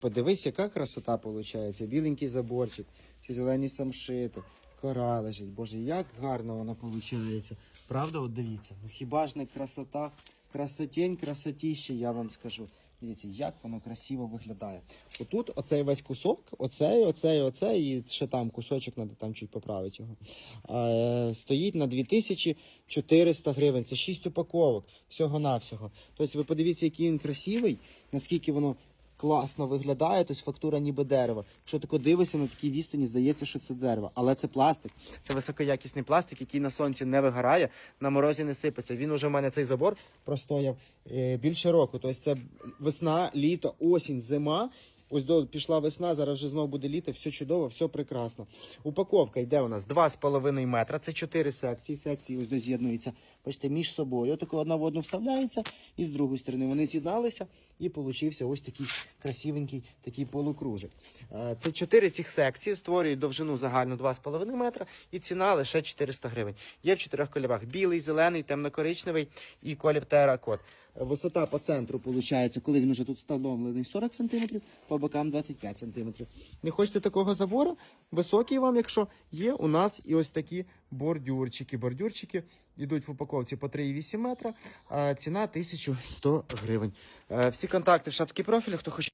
Подивись, яка красота виходить. Біленький заборчик, ці зелені самшити, кора лежить. Боже, як гарно вона виходить. Правда, от дивіться. Ну хіба ж не красота? Красотень, красотіще, я вам скажу. Дивіться, як воно красиво виглядає. Отут оцей весь кусок, оцей, оцей, оцей, і ще там кусочок треба там чуть поправити його. Е, стоїть на 2400 гривень. Це 6 упаковок всього-навсього. Тобто ви подивіться, який він красивий, наскільки воно класно виглядає, тобто фактура ніби дерева. Якщо тако дивишся на такій відстані, здається, що це дерево. Але це пластик. Це високоякісний пластик, який на сонці не вигорає, на морозі не сипеться. Він уже в мене цей забор простояв е, більше року. Тобто це весна, літо, осінь, зима. Ось до пішла весна, зараз вже знову буде літо, все чудово, все прекрасно. Упаковка йде у нас 2,5 метра, це 4 секції. Секції ось доз'єднуються, бачите, між собою. Отако одна в одну вставляється, і з другої сторони вони з'єдналися, і получився ось такий красивенький такий полукружик. Е, Це 4 цих секції створюють довжину загальну 2,5 метра, і ціна лише 400 гривень. Є в чотирьох кольорах: білий, зелений, темно-коричневий і колір теракот. Висота по центру виходить, коли він вже тут встановлений 40 см, по бокам 25 см. Не хочете такого забору? Високий вам, якщо є, у нас і ось такі бордюрчики. Бордюрчики йдуть в упаковці по 3,8 метра, ціна 1100 гривень. Е, Всі контакти в шапці профілю, хто хоче.